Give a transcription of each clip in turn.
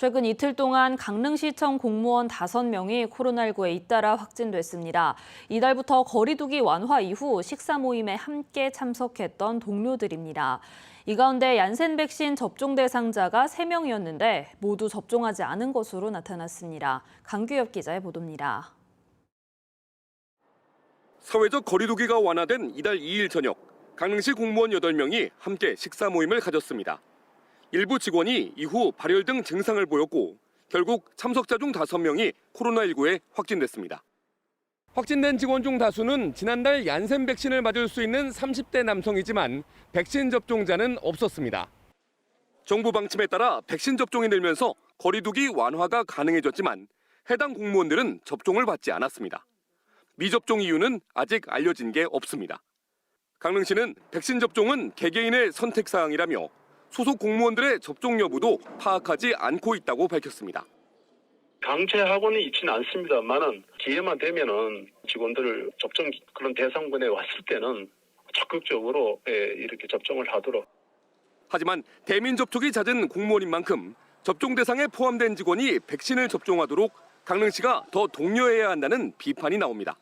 최근 이틀 동안 강릉시청 공무원 5명이 코로나19에 잇따라 확진됐습니다. 이달부터 거리두기 완화 이후 식사 모임에 함께 참석했던 동료들입니다. 이 가운데 얀센 백신 접종 대상자가 3명이었는데 모두 접종하지 않은 것으로 나타났습니다. 강규엽 기자의 보도입니다. 사회적 거리두기가 완화된 이달 2일 저녁 강릉시 공무원 8명이 함께 식사 모임을 가졌습니다. 일부 직원이 이후 발열 등 증상을 보였고 결국 참석자 중 5명이 코로나19에 확진됐습니다. 확진된 직원 중 다수는 지난달 얀센 백신을 맞을 수 있는 30대 남성이지만 백신 접종자는 없었습니다. 정부 방침에 따라 백신 접종이 늘면서 거리두기 완화가 가능해졌지만 해당 공무원들은 접종을 받지 않았습니다. 미접종 이유는 아직 알려진 게 없습니다. 강릉시는 백신 접종은 개개인의 선택 사항이라며 소속 공무원들의 접종 여부도 파악하지 않고 있다고 밝혔습니다. 강제하고는 있지는 않습니다만은 기회만 되면은 직원들 접종 그런 대상군에 왔을 때는 적극적으로 예, 이렇게 접종을 하도록 하지만 대민 접촉이 잦은 공무원인 만큼 접종 대상에 포함된 직원이 백신을 접종하도록 강릉시가 더 독려해야 한다는 비판이 나옵니다.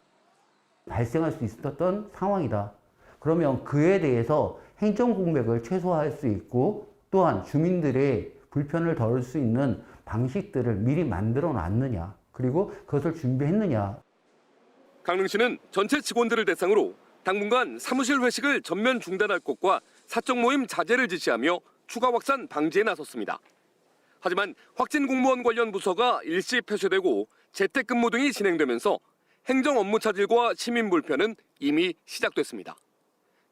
발생할 수 있었던 상황이다. 그러면 그에 대해서 행정 공백을 최소화할 수 있고 또한 주민들의 불편을 덜을 수 있는 방식들을 미리 만들어 놨느냐. 그리고 그것을 준비했느냐. 강릉시는 전체 직원들을 대상으로 당분간 사무실 회식을 전면 중단할 것과 사적 모임 자제를 지시하며 추가 확산 방지에 나섰습니다. 하지만 확진 공무원 관련 부서가 일시 폐쇄되고 재택근무 등이 진행되면서 행정 업무 차질과 시민 불편은 이미 시작됐습니다.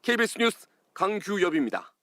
KBS 뉴스 강규엽입니다.